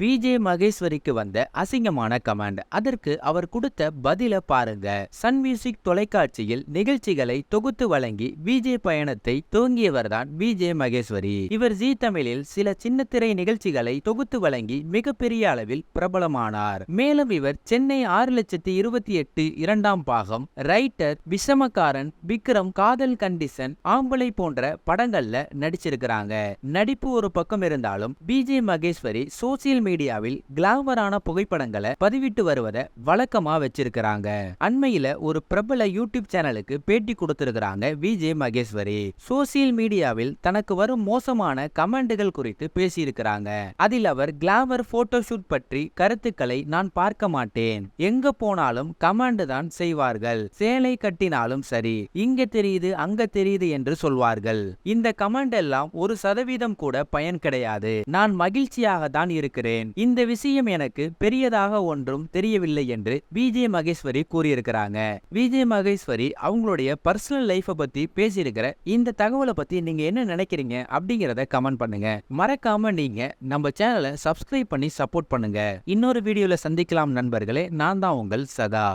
VJ மகேஸ்வரிக்கு வந்த அசிங்கமான comment அதற்கு அவர் கொடுத்த பதில பாருங்க. சன் மியூசிக் தொலைக்காட்சியில் நிகழ்ச்சிகளை தொகுத்து வழங்கி விஜே பயணத்தை துவங்கியவர்தான் விஜே மகேஸ்வரி. இவர் ஜி தமிழில் சில சின்னத்திரை நிகழ்ச்சிகளை தொகுத்து வழங்கி மிகப்பெரிய அளவில் பிரபலமானார். மேலும் இவர் சென்னை ஆறு லட்சத்தி இருபத்தி எட்டு இரண்டாம் பாகம் ரைட்டர் விஷமக்காரன் விக்ரம் காதல் கண்டிஷன் ஆம்பளை போன்ற படங்கள்ல நடிச்சிருக்கிறாங்க. நடிப்பு ஒரு பக்கம் இருந்தாலும் பிஜே மகேஸ்வரி சோசியல் மீடியாவில் கிளாமரான புகைப்படங்களை பதிவிட்டு வருவதை வழக்கமா வச்சிருக்கிறாங்க. அண்மையில ஒரு பிரபல யூடியூப் சேனலுக்கு பேட்டி கொடுத்திருக்கிறாங்க விஜே மகேஸ்வரி. சோசியல் மீடியாவில் தனக்கு வரும் மோசமான கமெண்டுகள் குறித்து பேசியிருக்கிறாங்க. அதில் அவர் கிளாமர் போட்டோஷூட் பற்றி கருத்துக்களை நான் பார்க்க மாட்டேன். எங்க போனாலும் கமெண்ட் தான் செய்வார்கள். சேலை கட்டினாலும் சரி இங்க தெரியுது அங்க தெரியுது என்று சொல்வார்கள். இந்த கமெண்ட் எல்லாம் ஒரு சதவீதம் கூட பயன் கிடையாது. நான் மகிழ்ச்சியாக தான் இருக்கிறேன். இந்த விஷயம் எனக்கு பெரியதாக ஒன்றும் தெரியவில்லை என்று விஜய் மகேஸ்வரி கூறியிருக்கிறாங்க. விஜய் மகேஸ்வரி அவங்களுடைய பர்சனல் லைஃபை பத்தி பேசியிருக்கிற இந்த தகவலை பத்தி நீங்க என்ன நினைக்கிறீங்க அப்படிங்கறத கமெண்ட் பண்ணுங்க. மறக்காம நீங்க நம்ம சேனலை சப்ஸ்கிரைப் பண்ணி சப்போர்ட் பண்ணுங்க. இன்னொரு வீடியோல சந்திக்கலாம் நண்பர்களே நான் தான் உங்கள் சதா.